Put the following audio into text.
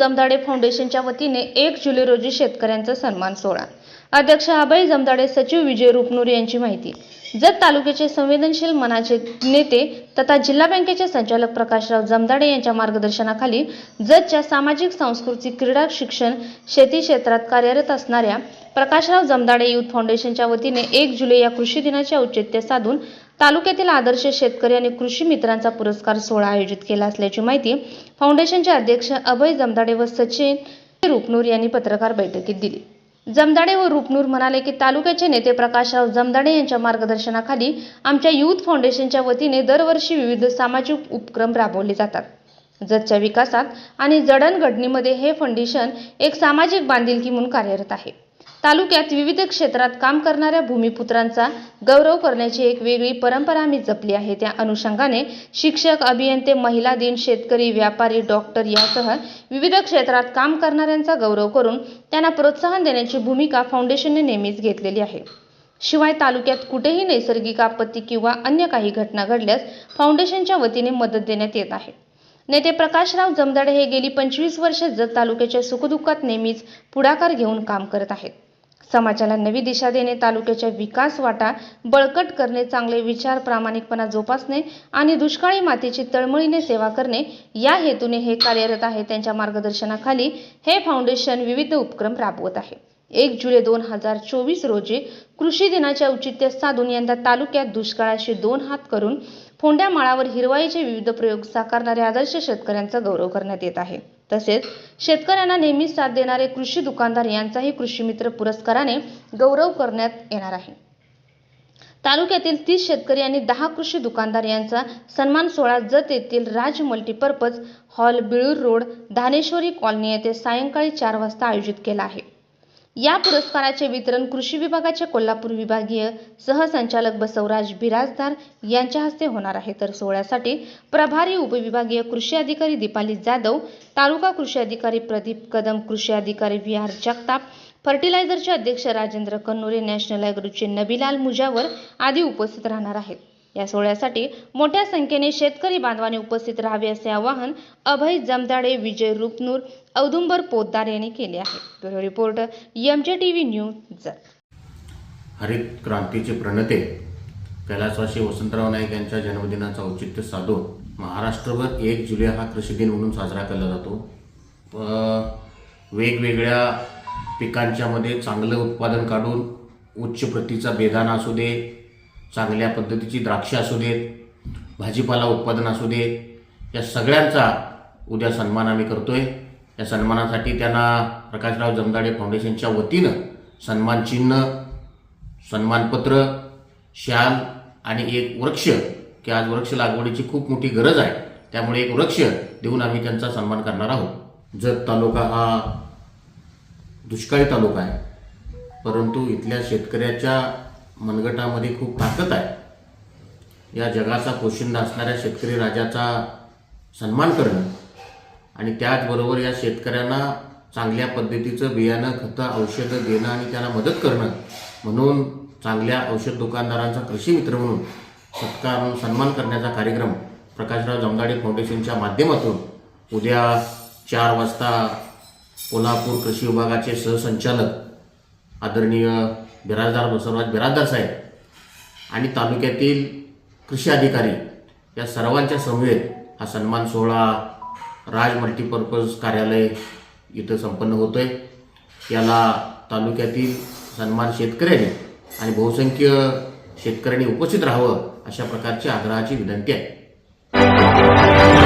जमदाडे फाउंडेशनच्या वतीने एक जुलै रोजी शेतकऱ्यांचा सन्मान सोहळा. अध्यक्ष अभय जमदाडे सचिव विजय रुपनूर यांची माहिती. जत तालुक्याचे संवेदनशील मनाचे नेते तथा जिल्हा बँकेचे संचालक प्रकाशराव जमदाडे यांच्या मार्गदर्शनाखाली जतच्या सामाजिक सांस्कृतिक क्रीडा शिक्षण शेती क्षेत्रात कार्यरत असणाऱ्या प्रकाशराव जमदाडे युथ फाउंडेशनच्या वतीने एक जुलै या कृषी दिनाचे औचित्य साधून तालुक्यातील आदर्श शेतकरी आणि कृषी मित्रांचा पुरस्कार सोहळा आयोजित केला असल्याची माहिती फाउंडेशनचे अध्यक्ष अभय जमदाडे व सचिन रुपनूर यांनी पत्रकार बैठकीत दिली. जमदाडे व रुपनूर म्हणाले की तालुक्याचे नेते प्रकाशराव जमदाडे यांच्या मार्गदर्शनाखाली आमच्या युथ फाउंडेशनच्या वतीने दरवर्षी विविध सामाजिक उपक्रम राबवले जातात. जतच्या विकासात आणि जडणघडणीमध्ये हे फाउंडेशन एक सामाजिक बांधिलकी म्हणून कार्यरत आहे. तालुक्यात विविध क्षेत्रात काम करणाऱ्या भूमिपुत्रांचा गौरव करण्याची एक वेगळी परंपरा आम्ही जपली आहे. त्या अनुषंगाने शिक्षक अभियंते महिला दिन शेतकरी व्यापारी डॉक्टर यासह विविध क्षेत्रात काम करणाऱ्यांचा गौरव करून त्यांना प्रोत्साहन देण्याची भूमिका फाउंडेशनने नेहमीच घेतलेली आहे. शिवाय तालुक्यात कुठेही नैसर्गिक आपत्ती किंवा अन्य काही घटना घडल्यास फाउंडेशनच्या वतीने मदत देण्यात येत आहे. नेते प्रकाशराव जमदाडे हे गेली पंचवीस वर्षे जत तालुक्याच्या सुखदुःखात नेहमीच पुढाकार घेऊन काम करत आहेत. समाजाला नवी दिशा देणे तालुक्याच्या विकास वाटा बळकट करणे चांगले विचार प्रामाणिकपणा जोपासणे आणि दुष्काळी मातीची तळमळीने सेवा करणे या हेतूने हे कार्यरत आहे. त्यांच्या मार्गदर्शनाखाली हे फाउंडेशन विविध उपक्रम राबवत आहे. एक जुलै दोन हजार चोवीस रोजी कृषी दिनाचे औचित्य साधून यंदा तालुक्यात दुष्काळाशी दोन हात करून फोंड्या माळावर हिरवाईचे विविध प्रयोग साकारणाऱ्या आदर्श शेतकऱ्यांचा गौरव करण्यात येत आहे. तसेच शेतकऱ्यांना नेहमीच साथ देणारे कृषी दुकानदार यांचाही कृषी मित्र पुरस्काराने गौरव करण्यात येणार आहे. तालुक्यातील तीस शेतकरी आणि दहा कृषी दुकानदार यांचा सन्मान सोहळा जत येथील Raj multipurpose hall Bilur road Dhaneshwari colony येथे सायंकाळी चार वाजता आयोजित केला आहे. या पुरस्काराचे वितरण कृषी विभागाचे कोल्हापूर विभागीय सहसंचालक बसवराज बिराजदार यांच्या हस्ते होणार आहे. तर सोहळ्यासाठी प्रभारी उपविभागीय कृषी अधिकारी दीपाली जाधव तालुका कृषी अधिकारी प्रदीप कदम कृषी अधिकारी व्ही आर जगताप फर्टिलायझरचे अध्यक्ष राजेंद्र कन्नुरे नॅशनल ॲग्रोचे नबीलाल मुजावर आदी उपस्थित राहणार आहेत. या सोहळ्यासाठी मोठ्या संख्येने शेतकरी बांधवाने उपस्थित राहावे असे आवाहन अभय जमदाडे विजय रुपनूर औदुंबर पोद्दार यांनी केले आहे. Bureau report M J T V news हरित क्रांतीचे प्रणते कैलासवासी वसंतराव नाईक यांच्या जन्मदिनाचं औचित्य साधून महाराष्ट्रभर एक जुलै हा कृषी दिन म्हणून साजरा केला जातो. व वेगवेगळ्या पिकांच्यामध्ये चांगलं उत्पादन काढून उच्च प्रतीचा बेदाना असू दे चांगल्या पद्धतीची द्राक्षे असू देत भाजीपाला उत्पादन असू दे या सगळ्यांचा उद्या सन्मान आम्ही करतो आहे या सन्मानासाठी त्यांना प्रकाशराव जमदाडे फाउंडेशनच्या वतीनं सन्मान चिन्ह सन्मानपत्र शाल आणि एक वृक्ष की आज वृक्ष लागवडीची खूप मोठी गरज आहे त्यामुळे एक वृक्ष देऊन आम्ही त्यांचा सन्मान करणार आहोत. जत तालुका हा दुष्काळी तालुका आहे. परंतु इथल्या शेतकऱ्याच्या मनगटामध्ये खूप ताकद आहे. या जगाचा पोशिंदा असणाऱ्या शेतकरी राजाचा सन्मान करणं आणि त्याचबरोबर या शेतकऱ्यांना चांगल्या पद्धतीचं बियाणं खतं औषधं देणं आणि त्यांना मदत करणं म्हणून चांगल्या औषध दुकानदारांचा कृषी मित्र म्हणून सत्कार सन्मान करण्याचा कार्यक्रम प्रकाशराव जमदाडे फाउंडेशनच्या माध्यमातून उद्या चार वाजता कोल्हापूर कृषी विभागाचे सहसंचालक आदरणीय बिराजदार बसवराज बिराजदार साहेब आणि तालुक्यातील कृषी अधिकारी या सर्वांच्या समवेत हा सन्मान सोहळा राज मल्टीपर्पज कार्यालय इथं संपन्न होतोय. याला तालुक्यातील सन्मान शेतकऱ्यांनी आणि बहुसंख्य शेतकऱ्यांनी उपस्थित राहावं अशा प्रकारची आग्रहाची विनंती आहे.